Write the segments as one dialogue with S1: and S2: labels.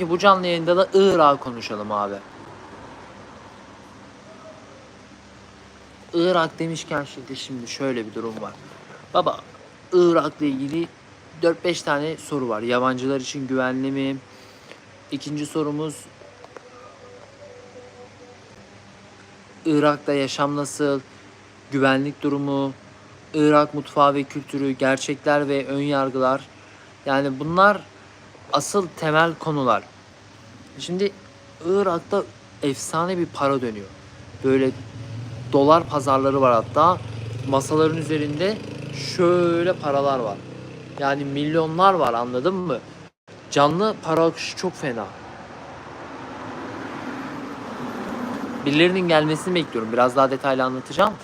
S1: ki bu canlı yayında da Irak'ı konuşalım abi. Irak demişken şimdi şimdi şöyle bir durum var. Baba Irak'la ilgili 4-5 tane soru var. Yabancılar için güvenli mi? İkinci sorumuz Irak'ta yaşam nasıl? Güvenlik durumu, Irak mutfağı ve kültürü, gerçekler ve ön yargılar. Yani bunlar asıl temel konular. Şimdi Irak'ta efsane bir para dönüyor. Böyle dolar pazarları var hatta. Masaların üzerinde şöyle paralar var. Yani milyonlar var anladın mı? Canlı para akışı çok fena. Birilerinin gelmesini bekliyorum. Biraz daha detaylı anlatacağım.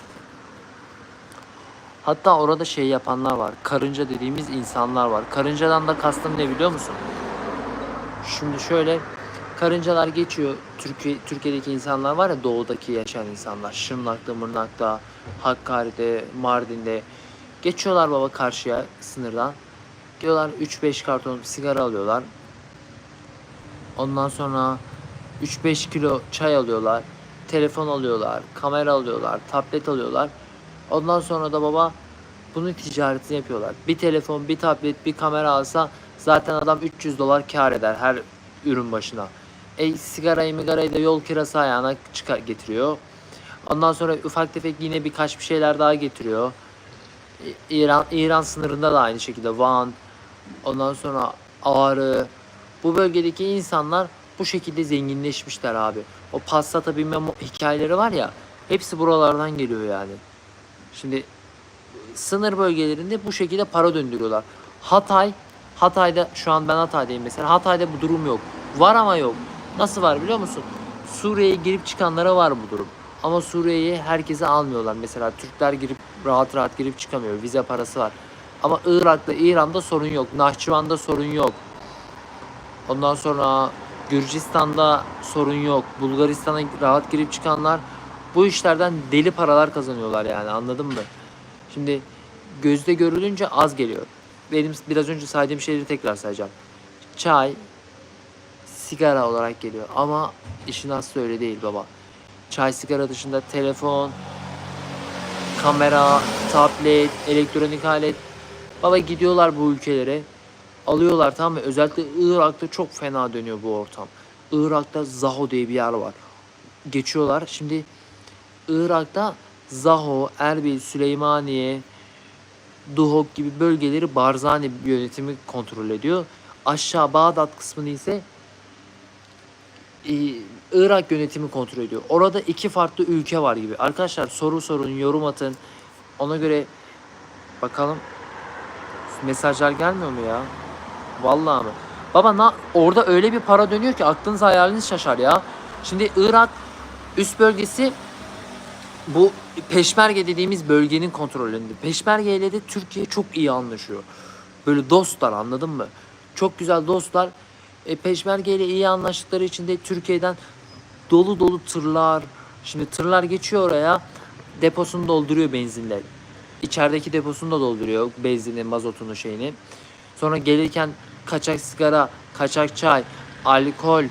S1: Hatta orada şey yapanlar var. Karınca dediğimiz insanlar var. Karıncadan da kastım ne biliyor musun? Şimdi şöyle karıncalar geçiyor. Türkiye Türkiye'deki insanlar var ya doğudaki yaşayan insanlar. Şırnak'ta, Mırnak'ta, Hakkari'de, Mardin'de geçiyorlar baba karşıya sınırdan. Diyorlar 3-5 karton sigara alıyorlar. Ondan sonra 3-5 kilo çay alıyorlar. Telefon alıyorlar, kamera alıyorlar, tablet alıyorlar. Ondan sonra da baba bunun ticaretini yapıyorlar. Bir telefon, bir tablet, bir kamera alsa zaten adam 300 dolar kar eder her ürün başına. E sigarayı migarayı da yol kirası ayağına çıkar, getiriyor. Ondan sonra ufak tefek yine birkaç bir şeyler daha getiriyor. İran İran sınırında da aynı şekilde Van, ondan sonra Ağrı. Bu bölgedeki insanlar bu şekilde zenginleşmişler abi. O Passat'a binme hikayeleri var ya hepsi buralardan geliyor yani. Şimdi sınır bölgelerinde bu şekilde para döndürüyorlar. Hatay, Hatay'da şu an ben Hatay'dayım mesela. Hatay'da bu durum yok. Var ama yok. Nasıl var biliyor musun? Suriye'ye girip çıkanlara var bu durum. Ama Suriye'ye herkese almıyorlar. Mesela Türkler girip rahat rahat girip çıkamıyor. Vize parası var. Ama Irak'ta, İran'da sorun yok. Nahçıvan'da sorun yok. Ondan sonra Gürcistan'da sorun yok. Bulgaristan'a rahat girip çıkanlar bu işlerden deli paralar kazanıyorlar yani anladın mı? Şimdi gözde görülünce az geliyor. Benim biraz önce saydığım şeyleri tekrar sayacağım. Çay, sigara olarak geliyor ama işin aslı öyle değil baba. Çay, sigara dışında telefon, kamera, tablet, elektronik alet. Baba gidiyorlar bu ülkelere. Alıyorlar tamam mı? Özellikle Irak'ta çok fena dönüyor bu ortam. Irak'ta Zaho diye bir yer var. Geçiyorlar. Şimdi Irak'ta Zaho, Erbil, Süleymaniye, Duhok gibi bölgeleri Barzani yönetimi kontrol ediyor. Aşağı Bağdat kısmını ise Irak yönetimi kontrol ediyor. Orada iki farklı ülke var gibi. Arkadaşlar soru sorun, yorum atın. Ona göre bakalım mesajlar gelmiyor mu ya? Vallahi mı? Baba na, orada öyle bir para dönüyor ki aklınız hayaliniz şaşar ya. Şimdi Irak üst bölgesi bu Peşmerge dediğimiz bölgenin kontrolünde. Peşmerge ile de Türkiye çok iyi anlaşıyor. Böyle dostlar anladın mı? Çok güzel dostlar. E, Peşmerge ile iyi anlaştıkları için de Türkiye'den dolu dolu tırlar. Şimdi tırlar geçiyor oraya. Deposunu dolduruyor benzinle. İçerideki deposunu da dolduruyor. Benzini, mazotunu şeyini. Sonra gelirken kaçak sigara, kaçak çay, alkol,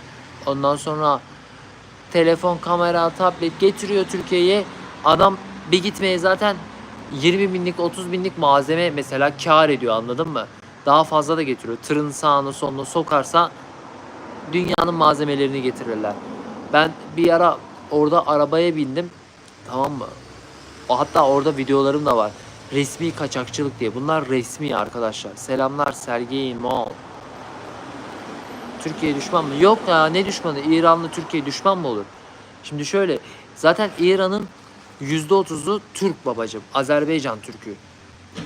S1: ondan sonra telefon, kamera, tablet getiriyor Türkiye'ye. Adam bir gitmeye zaten 20 binlik, 30 binlik malzeme mesela kar ediyor anladın mı? Daha fazla da getiriyor. Tırın sağını solunu sokarsa dünyanın malzemelerini getirirler. Ben bir ara orada arabaya bindim. Tamam mı? Hatta orada videolarım da var. Resmi kaçakçılık diye. Bunlar resmi arkadaşlar. Selamlar Sergey Mol. Türkiye düşman mı? Yok ya ne düşmanı? İranlı Türkiye düşman mı olur? Şimdi şöyle. Zaten İran'ın %30'u Türk babacım. Azerbaycan Türk'ü.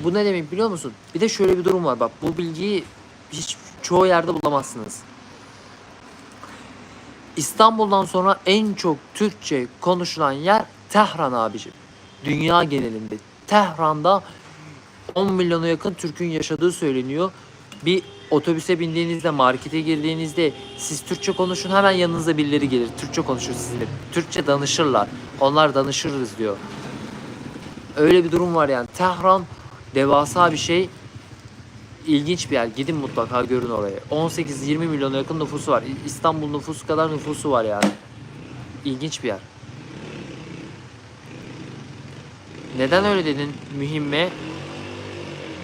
S1: Bu ne demek biliyor musun? Bir de şöyle bir durum var. Bak bu bilgiyi hiç çoğu yerde bulamazsınız. İstanbul'dan sonra en çok Türkçe konuşulan yer Tehran abicim. Dünya genelinde. Tehran'da 10 milyona yakın Türk'ün yaşadığı söyleniyor. Bir otobüse bindiğinizde, markete girdiğinizde siz Türkçe konuşun hemen yanınıza birileri gelir. Türkçe konuşur sizinle. Türkçe danışırlar. Onlar danışırız diyor. Öyle bir durum var yani. Tehran devasa bir şey. İlginç bir yer. Gidin mutlaka görün orayı. 18-20 milyona yakın nüfusu var. İstanbul nüfusu kadar nüfusu var yani. İlginç bir yer. Neden öyle dedin mühimme?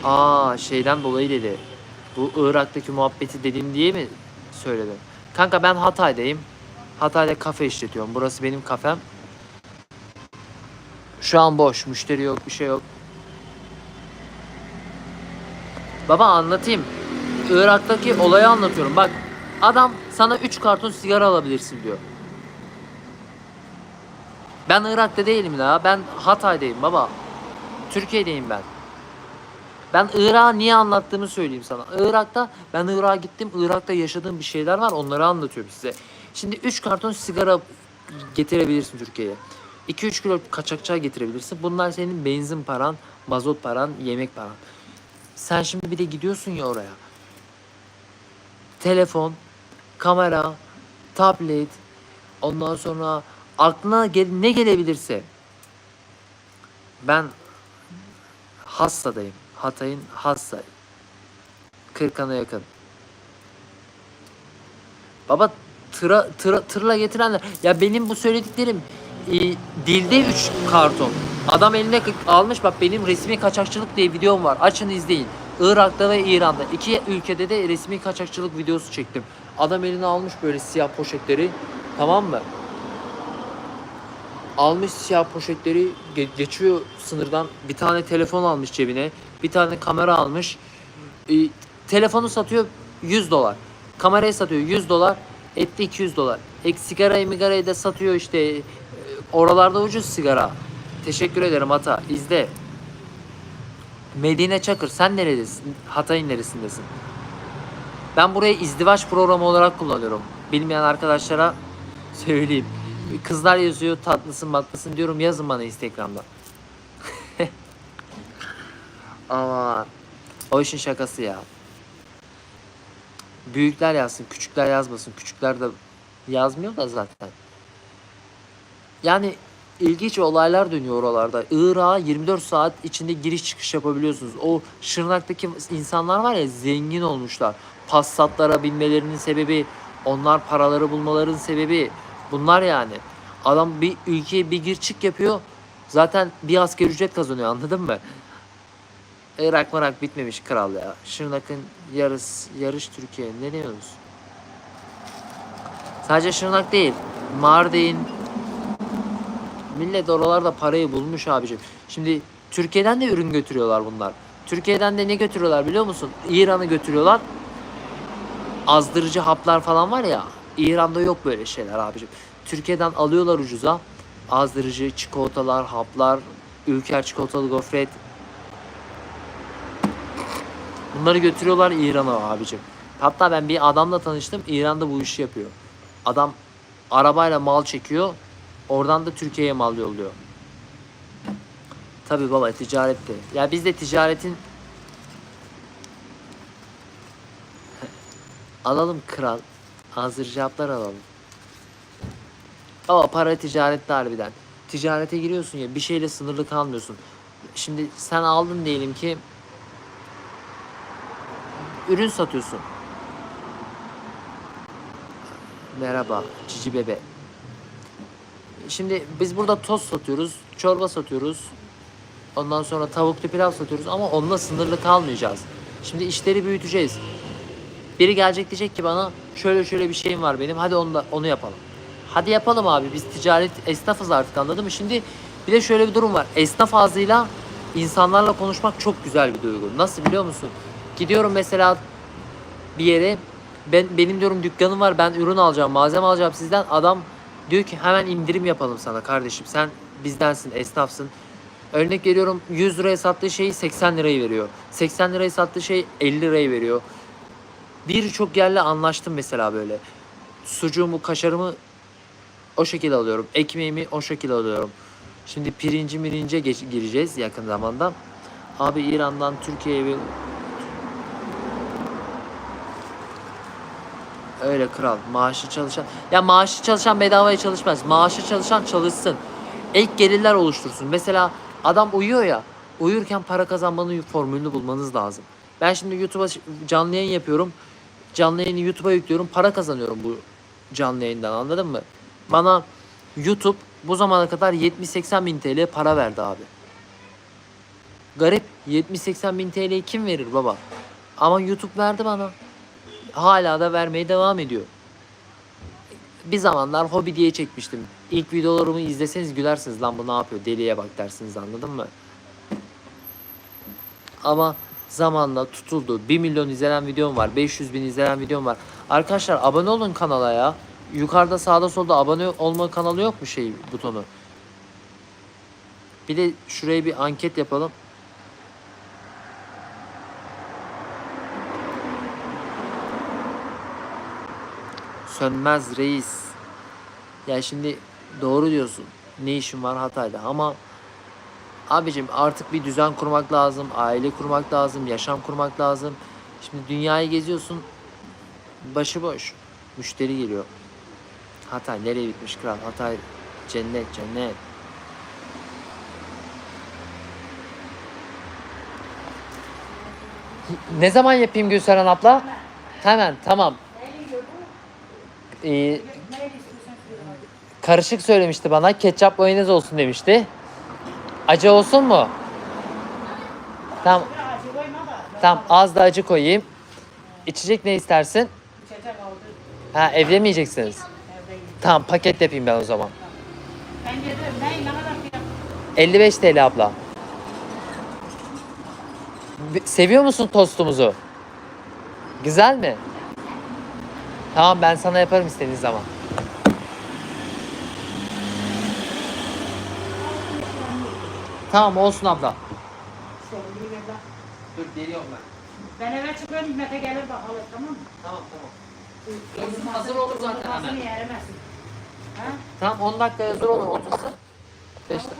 S1: Aa şeyden dolayı dedi. Bu Irak'taki muhabbeti dedim diye mi söyledin? Kanka ben Hatay'dayım. Hatay'da kafe işletiyorum. Burası benim kafem. Şu an boş. Müşteri yok, bir şey yok. Baba anlatayım. Irak'taki olayı anlatıyorum. Bak adam sana 3 karton sigara alabilirsin diyor. Ben Irak'ta değilim la. Ben Hatay'dayım baba. Türkiye'deyim ben. Ben Irak'ı niye anlattığımı söyleyeyim sana. Irak'ta ben Irak'a gittim. Irak'ta yaşadığım bir şeyler var. Onları anlatıyorum size. Şimdi 3 karton sigara getirebilirsin Türkiye'ye. 2-3 kilo kaçakçay getirebilirsin. Bunlar senin benzin paran, mazot paran, yemek paran. Sen şimdi bir de gidiyorsun ya oraya. Telefon, kamera, tablet, ondan sonra aklına gel- ne gelebilirse. Ben Hassa'dayım. Hatay'ın Hassa. Kırkan'a yakın. Baba tıra, tıra, tırla getirenler. Ya benim bu söylediklerim e, dilde 3 karton. Adam eline almış bak benim resmi kaçakçılık diye videom var. Açın izleyin. Irak'ta ve İran'da. iki ülkede de resmi kaçakçılık videosu çektim. Adam eline almış böyle siyah poşetleri. Tamam mı? Almış siyah poşetleri ge- geçiyor sınırdan. Bir tane telefon almış cebine. Bir tane kamera almış. E, telefonu satıyor 100 dolar. Kamerayı satıyor 100 dolar. Etti 200 dolar. Ek sigarayı migarayı da satıyor işte. E, oralarda ucuz sigara. Teşekkür ederim Ata. İzle. Medine Çakır sen neredesin? Hatay'ın neresindesin? Ben burayı izdivaç programı olarak kullanıyorum. Bilmeyen arkadaşlara söyleyeyim. Kızlar yazıyor tatlısın matlısın diyorum yazın bana Instagram'da. Aman. O işin şakası ya. Büyükler yazsın, küçükler yazmasın. Küçükler de yazmıyor da zaten. Yani ilginç olaylar dönüyor oralarda. Irak'a 24 saat içinde giriş çıkış yapabiliyorsunuz. O Şırnak'taki insanlar var ya zengin olmuşlar. Passatlara binmelerinin sebebi, onlar paraları bulmaların sebebi bunlar yani. Adam bir ülkeye bir gir çık yapıyor. Zaten bir asker ücret kazanıyor anladın mı? Irak marak bitmemiş kral ya. Şırnak'ın yarıs, yarış Türkiye. Ne diyorsunuz? Sadece Şırnak değil. Mardin. Millet oralarda parayı bulmuş abicim. Şimdi Türkiye'den de ürün götürüyorlar bunlar. Türkiye'den de ne götürüyorlar biliyor musun? İran'ı götürüyorlar. Azdırıcı haplar falan var ya. İran'da yok böyle şeyler abicim. Türkiye'den alıyorlar ucuza. Azdırıcı çikolatalar, haplar, ülker çikolatalı gofret, Bunları götürüyorlar İran'a abicim. Hatta ben bir adamla tanıştım. İran'da bu işi yapıyor. Adam arabayla mal çekiyor. Oradan da Türkiye'ye mal yolluyor. Tabi baba ticarette. Ya biz de ticaretin alalım kral. Hazır cevaplar alalım. Ama para ticarette harbiden. Ticarete giriyorsun ya bir şeyle sınırlı kalmıyorsun. Şimdi sen aldın diyelim ki ürün satıyorsun. Merhaba cici bebe. Şimdi biz burada toz satıyoruz, çorba satıyoruz. Ondan sonra tavuklu pilav satıyoruz ama onunla sınırlı kalmayacağız. Şimdi işleri büyüteceğiz. Biri gelecek diyecek ki bana şöyle şöyle bir şeyim var benim hadi onu da onu yapalım. Hadi yapalım abi biz ticaret esnafız artık anladın mı? Şimdi bir de şöyle bir durum var. Esnaf ağzıyla insanlarla konuşmak çok güzel bir duygu. Nasıl biliyor musun? Gidiyorum mesela bir yere ben benim diyorum dükkanım var ben ürün alacağım malzeme alacağım sizden adam diyor ki hemen indirim yapalım sana kardeşim. Sen bizdensin esnafsın. Örnek veriyorum 100 liraya sattığı şeyi 80 lirayı veriyor. 80 liraya sattığı şey 50 lirayı veriyor. Birçok yerle anlaştım mesela böyle. Sucuğumu kaşarımı o şekilde alıyorum. Ekmeğimi o şekilde alıyorum. Şimdi pirinci mirince gireceğiz yakın zamanda. Abi İran'dan Türkiye'ye bir Öyle kral. Maaşı çalışan. Ya maaşı çalışan bedavaya çalışmaz. Maaşı çalışan çalışsın. Ek gelirler oluştursun. Mesela adam uyuyor ya. Uyurken para kazanmanın formülünü bulmanız lazım. Ben şimdi YouTube'a canlı yayın yapıyorum. Canlı yayını YouTube'a yüklüyorum. Para kazanıyorum bu canlı yayından anladın mı? Bana YouTube bu zamana kadar 70-80 bin TL para verdi abi. Garip 70-80 bin TL'yi kim verir baba? Ama YouTube verdi bana. Hala da vermeye devam ediyor. Bir zamanlar hobi diye çekmiştim. İlk videolarımı izleseniz gülersiniz lan bu ne yapıyor deliye bak dersiniz anladın mı? Ama zamanla tutuldu. 1 milyon izlenen videom var. 500 bin izlenen videom var. Arkadaşlar abone olun kanala ya. Yukarıda sağda solda abone olma kanalı yok mu şey butonu? Bir de şuraya bir anket yapalım. Sönmez reis. Ya şimdi doğru diyorsun. Ne işin var Hatay'da ama abicim artık bir düzen kurmak lazım. Aile kurmak lazım. Yaşam kurmak lazım. Şimdi dünyayı geziyorsun. Başıboş. Müşteri geliyor. Hatay nereye bitmiş kral? Hatay cennet cennet. Ne zaman yapayım Gülseren abla? Hemen tamam. Ee, karışık söylemişti bana. Ketçap mayonez olsun demişti. Acı olsun mu? Tamam. Tamam az da acı koyayım. İçecek ne istersin? Ha evde mi yiyeceksiniz? Tamam paket yapayım ben o zaman.
S2: Ben gelirim. Ne, ne kadar fiyat?
S1: 55 TL abla. Seviyor musun tostumuzu? Güzel mi? Tamam ben sana yaparım istediğin zaman. Tamam olsun abla. Dur geliyorum ben.
S2: Ben eve çıkıyorum, Hikmet'e gelir bakalım tamam mı?
S1: Tamam tamam. Olsun, hazır olur zaten hemen.
S2: Kafasını yeremesin. Ha?
S1: Tamam 10 dakika hazır olur otursun. 5 dakika.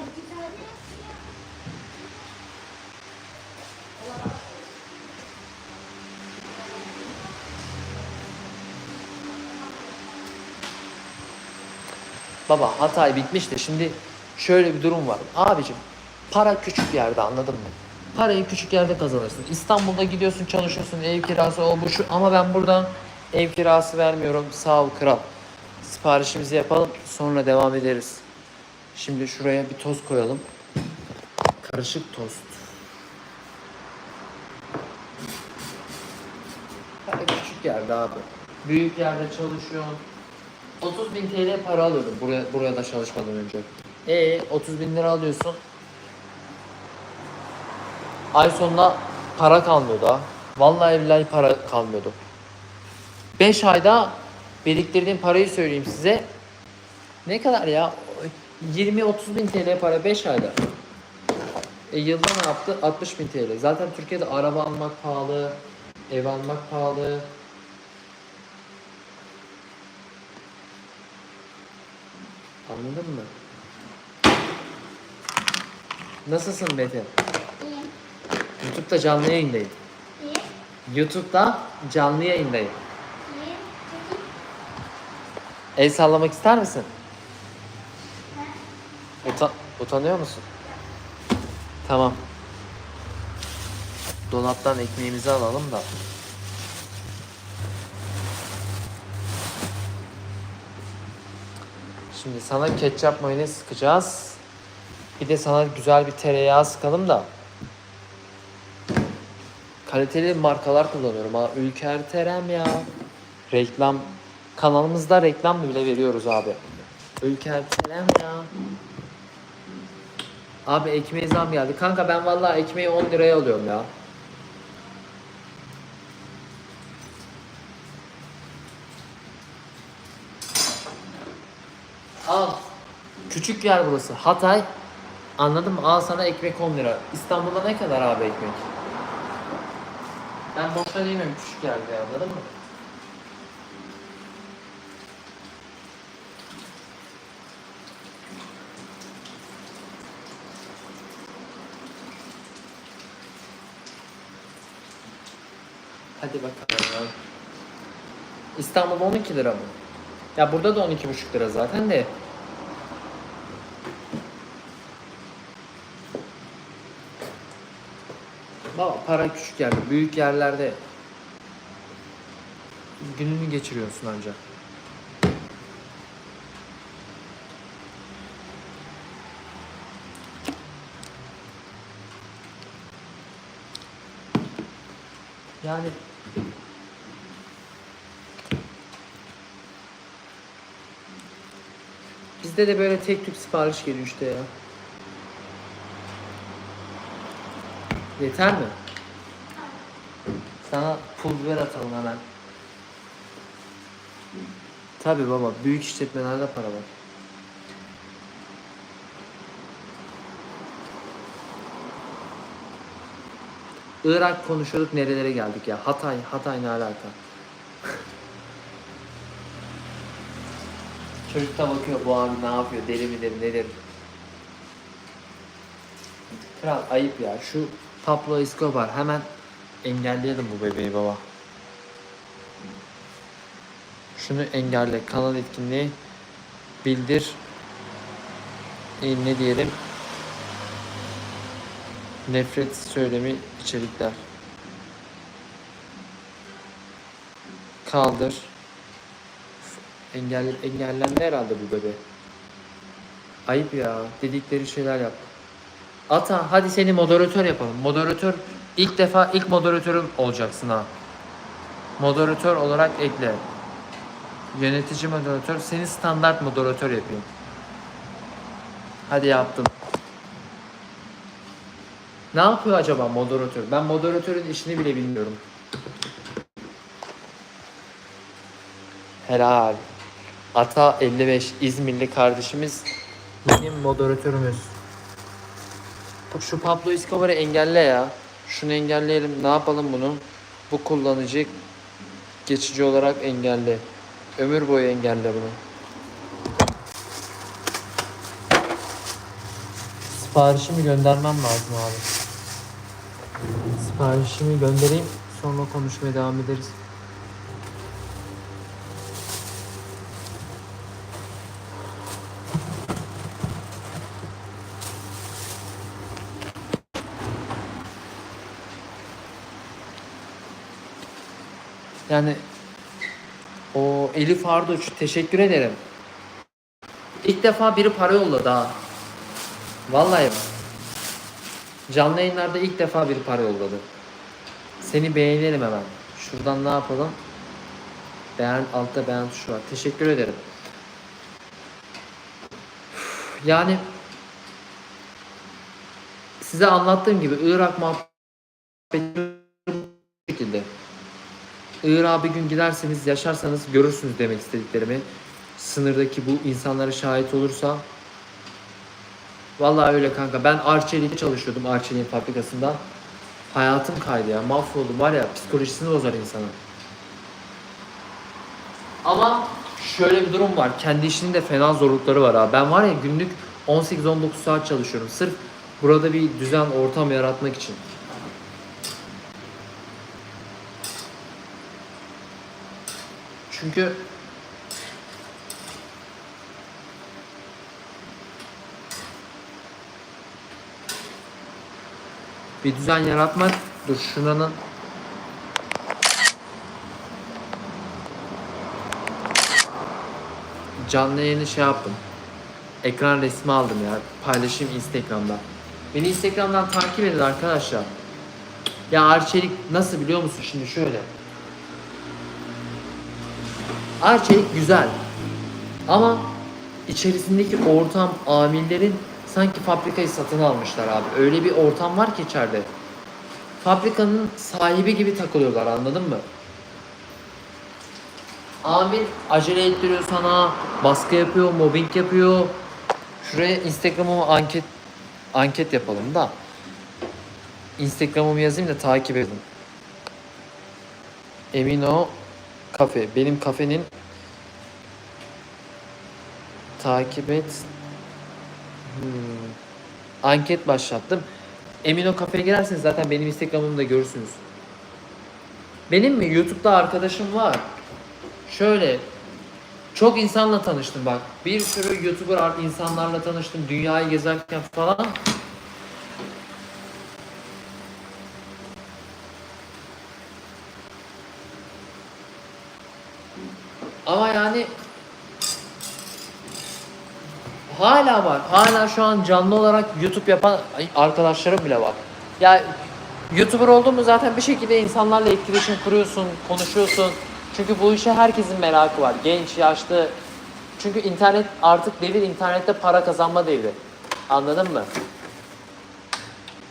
S1: Baba Hatay bitmişti. Şimdi şöyle bir durum var. Abicim para küçük yerde anladın mı? Parayı küçük yerde kazanırsın. İstanbul'da gidiyorsun çalışıyorsun ev kirası o bu şu ama ben buradan ev kirası vermiyorum. Sağ ol kral. Siparişimizi yapalım sonra devam ederiz. Şimdi şuraya bir toz koyalım. Karışık tost. Para küçük yerde abi. Büyük yerde çalışıyorsun. 30 bin TL para alıyordum buraya, buraya da çalışmadan önce. E 30 bin lira alıyorsun. Ay sonunda para kalmıyordu ha. Vallahi billahi para kalmıyordu. 5 ayda biriktirdiğim parayı söyleyeyim size. Ne kadar ya? 20-30 bin TL para 5 ayda. E yılda ne yaptı? 60 bin TL. Zaten Türkiye'de araba almak pahalı, ev almak pahalı. Anladın mı? Nasılsın Mete?
S3: İyi.
S1: YouTube'da canlı yayındayım.
S3: İyi.
S1: YouTube'da canlı yayındayım.
S3: İyi.
S1: El sallamak ister misin?
S3: Ha?
S1: Uta- utanıyor musun? Tamam. Dolaptan ekmeğimizi alalım da. Şimdi sana ketçap mayonez sıkacağız. Bir de sana güzel bir tereyağı sıkalım da. Kaliteli markalar kullanıyorum ha. Ülker Terem ya. Reklam kanalımızda reklam bile veriyoruz abi. Ülker Terem ya. Abi ekmeğe zam geldi. Kanka ben vallahi ekmeği 10 liraya alıyorum ya. Al. Küçük yer burası. Hatay. Anladın mı? Al sana ekmek 10 lira. İstanbul'da ne kadar abi ekmek? Ben boşta değilim küçük yerde anladın mı? Hadi bakalım. İstanbul 12 lira mı? Ya burada da 12,5 lira zaten de. Baba para küçük yerde, büyük yerlerde gününü geçiriyorsun ancak. Yani bizde de böyle tek tük sipariş geliyor işte ya. Yeter mi? Sana pul biber atalım hemen. Tabi baba büyük işletmelerde para var. Irak konuşuyorduk nerelere geldik ya. Hatay, Hatay ne alaka? Çocuk da bakıyor bu abi ne yapıyor deli midir nedir? Kral ayıp ya şu Pablo Escobar hemen engelleyelim bu bebeği baba. Şunu engelle kanal etkinliği bildir. E, ne diyelim? Nefret söylemi içerikler. Kaldır. Engel engellendi herhalde bu bebe. Ayıp ya dedikleri şeyler yap. Ata hadi seni moderatör yapalım. Moderatör ilk defa ilk moderatörüm olacaksın ha moderatör olarak ekle yönetici moderatör seni standart moderatör yapayım hadi yaptım ne yapıyor acaba moderatör? Ben moderatörün işini bile bilmiyorum. Helal. Ata 55 İzmirli kardeşimiz benim moderatörümüz. Şu Pablo Escobar'ı engelle ya. Şunu engelleyelim. Ne yapalım bunu? Bu kullanıcı geçici olarak engelle. Ömür boyu engelle bunu. Siparişimi göndermem lazım abi. Siparişimi göndereyim. Sonra konuşmaya devam ederiz. Yani o Elif Arduç teşekkür ederim. İlk defa biri para yolladı ha. Vallahi. Canlı yayınlarda ilk defa bir para yolladı. Seni beğenelim hemen. Şuradan ne yapalım? Beğen, altta beğen tuşu var. Teşekkür ederim. Yani size anlattığım gibi Irak muhabbeti. Irak'a bir gün giderseniz, yaşarsanız görürsünüz demek istediklerimi. Sınırdaki bu insanlara şahit olursa Vallahi öyle kanka. Ben Arçelik'te çalışıyordum Arçelik'in fabrikasında. Hayatım kaydı ya. Mahvoldum var ya psikolojisini bozar insanın. Ama şöyle bir durum var. Kendi işinin de fena zorlukları var ha. Ben var ya günlük 18-19 saat çalışıyorum. Sırf burada bir düzen, ortam yaratmak için. Çünkü bir düzen yaratmak dur şuranın canlı yayını şey yaptım. Ekran resmi aldım ya. Paylaşayım Instagram'da. Beni Instagram'dan takip edin arkadaşlar. Ya Arçelik nasıl biliyor musun şimdi şöyle. Arçelik güzel. Ama içerisindeki ortam amillerin sanki fabrikayı satın almışlar abi. Öyle bir ortam var ki içeride. Fabrikanın sahibi gibi takılıyorlar anladın mı? Amir acele ettiriyor sana, baskı yapıyor, mobbing yapıyor. Şuraya Instagram'ıma anket anket yapalım da. Instagram'ımı yazayım da takip edin. Emino Kafe. Benim kafenin takip et. Hmm. Anket başlattım. Emino Kafe'ye girerseniz zaten benim Instagram'ımı da görürsünüz. Benim mi? YouTube'da arkadaşım var. Şöyle çok insanla tanıştım bak. Bir sürü YouTuber ar- insanlarla tanıştım dünyayı gezerken falan. Ama yani hala var. Hala şu an canlı olarak YouTube yapan arkadaşlarım bile var. Ya YouTuber oldun zaten bir şekilde insanlarla etkileşim kuruyorsun, konuşuyorsun. Çünkü bu işe herkesin merakı var. Genç, yaşlı. Çünkü internet artık devir internette para kazanma devri. Anladın mı?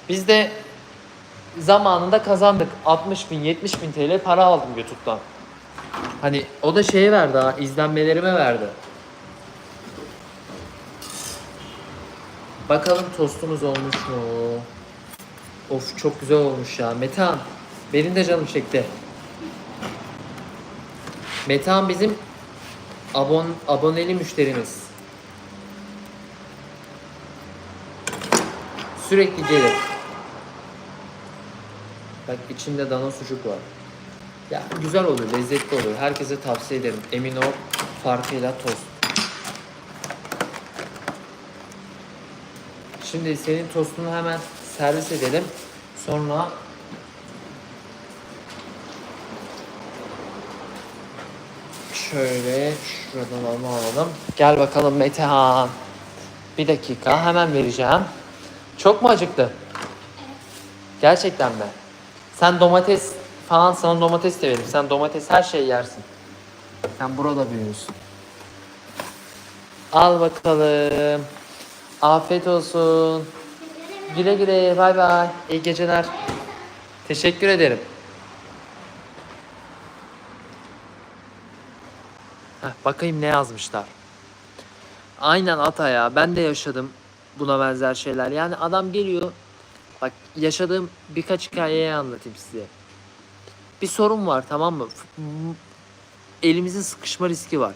S1: Biz de zamanında kazandık. 60 bin, 70 bin TL para aldım YouTube'dan. Hani o da şeye verdi ha, izlenmelerime verdi. Bakalım tostumuz olmuş mu? Of çok güzel olmuş ya. Metehan, benim de canım çekti. Metehan bizim abon aboneli müşterimiz. Sürekli gelir. Bak içinde dana sucuk var. Ya güzel olur, lezzetli olur. Herkese tavsiye ederim. Emin ol farkıyla tost. Şimdi senin tostunu hemen servis edelim. Sonra şöyle şuradan alalım alalım. Gel bakalım Metehan. Bir dakika hemen vereceğim. Çok mu acıktı? Gerçekten mi? Sen domates falan sana domates de veririm. Sen domates her şeyi yersin. Sen burada büyüyorsun. Al bakalım. Afiyet olsun. Güle güle. Bay bay. İyi geceler. Teşekkür ederim. Heh, bakayım ne yazmışlar. Aynen ata ya. Ben de yaşadım buna benzer şeyler. Yani adam geliyor. Bak yaşadığım birkaç hikayeyi anlatayım size. Bir sorun var tamam mı? Elimizin sıkışma riski var.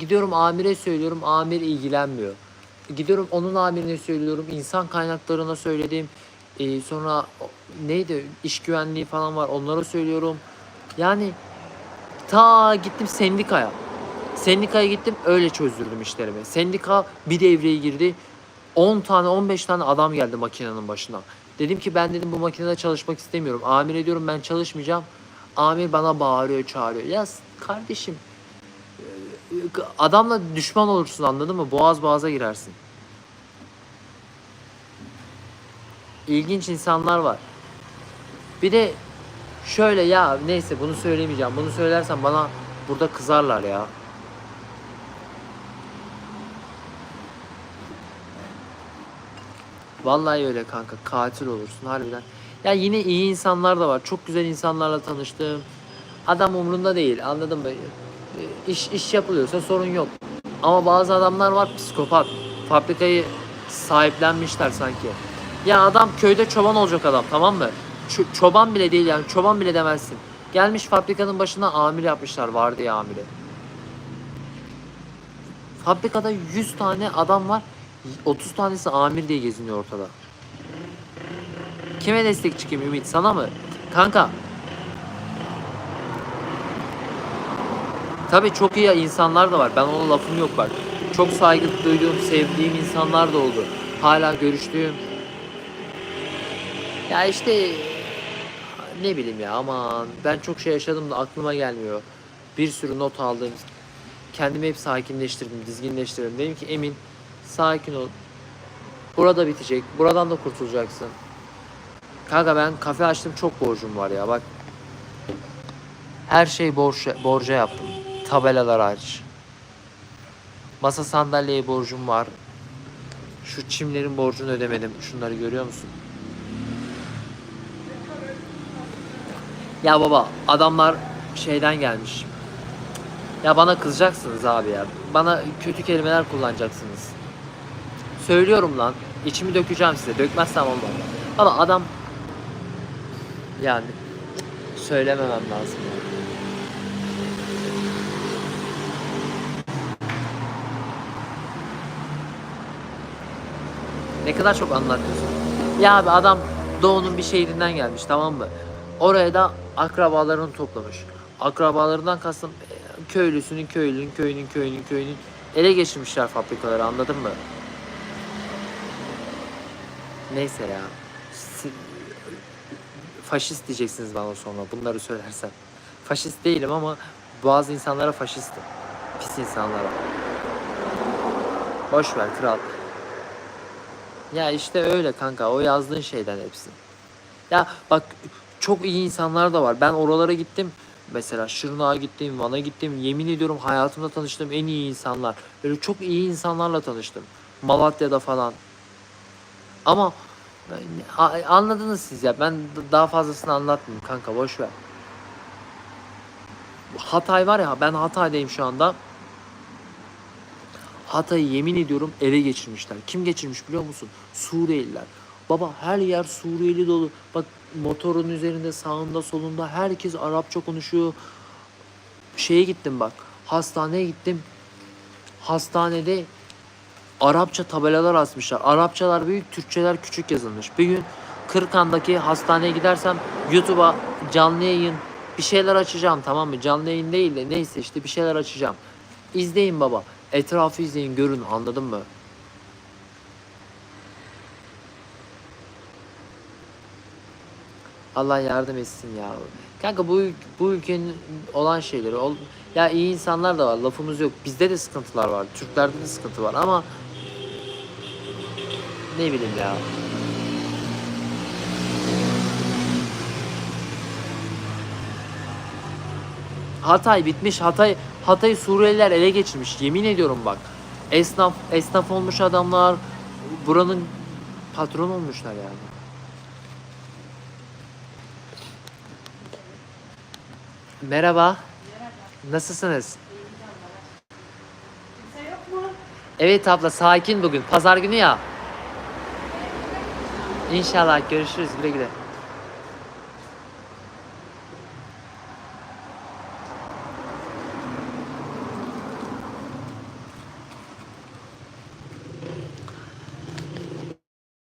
S1: Gidiyorum amire söylüyorum, amir ilgilenmiyor. Gidiyorum onun amirine söylüyorum, insan kaynaklarına söyledim. Ee, sonra neydi iş güvenliği falan var onlara söylüyorum. Yani ta gittim sendikaya. Sendikaya gittim öyle çözdürdüm işlerimi. Sendika bir devreye girdi. 10 tane 15 tane adam geldi makinenin başına. Dedim ki ben dedim bu makinede çalışmak istemiyorum. Amir ediyorum ben çalışmayacağım. Amir bana bağırıyor çağırıyor. Ya kardeşim e, adamla düşman olursun anladın mı? Boğaz boğaza girersin. İlginç insanlar var. Bir de şöyle ya neyse bunu söylemeyeceğim. Bunu söylersem bana burada kızarlar ya. Vallahi öyle kanka. Katil olursun harbiden. Ya yine iyi insanlar da var. Çok güzel insanlarla tanıştım. Adam umrunda değil. Anladın mı? E, İş, iş yapılıyorsa sorun yok. Ama bazı adamlar var psikopat. Fabrikayı sahiplenmişler sanki. Ya adam köyde çoban olacak adam tamam mı? Ç- çoban bile değil yani çoban bile demezsin. Gelmiş fabrikanın başına amir yapmışlar vardı ya amiri. Fabrikada 100 tane adam var. 30 tanesi amir diye geziniyor ortada. Kime destek çıkayım Ümit? Sana mı? Kanka. Tabii çok iyi insanlar da var. Ben ona lafım yok bak. Çok saygı duyduğum, sevdiğim insanlar da oldu. Hala görüştüğüm. Ya işte ne bileyim ya aman ben çok şey yaşadım da aklıma gelmiyor. Bir sürü not aldım. Kendimi hep sakinleştirdim, dizginleştirdim. Dedim ki Emin sakin ol. Burada bitecek. Buradan da kurtulacaksın. Kanka ben kafe açtım çok borcum var ya bak. Her şey borç, borca yaptım. Tabelalar aç. Masa sandalyeye borcum var. Şu çimlerin borcunu ödemedim. Şunları görüyor musun? Ya baba adamlar şeyden gelmiş. Ya bana kızacaksınız abi ya. Bana kötü kelimeler kullanacaksınız. Söylüyorum lan. İçimi dökeceğim size. Dökmezsem olmaz. Ama adam yani söylememem lazım. Ne kadar çok anlatıyorsun. Ya abi adam doğunun bir şehrinden gelmiş tamam mı? Oraya da akrabalarını toplamış. Akrabalarından kastım e, köylüsünün köylünün köyünün köyünün köyünün ele geçirmişler fabrikaları anladın mı? Neyse ya. Faşist diyeceksiniz bana sonra bunları söylersem. Faşist değilim ama bazı insanlara faşistim. Pis insanlara. Boş ver kral. Ya işte öyle kanka. O yazdığın şeyden hepsi. Ya bak çok iyi insanlar da var. Ben oralara gittim. Mesela Şırnak'a gittim, Van'a gittim. Yemin ediyorum hayatımda tanıştığım en iyi insanlar. Böyle çok iyi insanlarla tanıştım. Malatya'da falan. Ama anladınız siz ya. Ben daha fazlasını anlatmayayım kanka boş ver. Hatay var ya ben Hatay'dayım şu anda. Hatay'ı yemin ediyorum ele geçirmişler. Kim geçirmiş biliyor musun? Suriyeliler. Baba her yer Suriyeli dolu. Bak motorun üzerinde sağında solunda herkes Arapça konuşuyor. Şeye gittim bak. Hastaneye gittim. Hastanede Arapça tabelalar asmışlar. Arapçalar büyük, Türkçeler küçük yazılmış. Bir gün Kırkan'daki hastaneye gidersem YouTube'a canlı yayın bir şeyler açacağım tamam mı? Canlı yayın değil de neyse işte bir şeyler açacağım. İzleyin baba. Etrafı izleyin görün anladın mı? Allah yardım etsin ya. Kanka bu bu ülkenin olan şeyleri ol, ya iyi insanlar da var lafımız yok. Bizde de sıkıntılar var. Türklerde de sıkıntı var ama ne bileyim ya. Hatay bitmiş. Hatay Hatay Suriyeliler ele geçirmiş. Yemin ediyorum bak. Esnaf esnaf olmuş adamlar buranın patron olmuşlar yani. Merhaba. Nasılsınız? Evet abla sakin bugün. Pazar günü ya. İnşallah görüşürüz güle güle.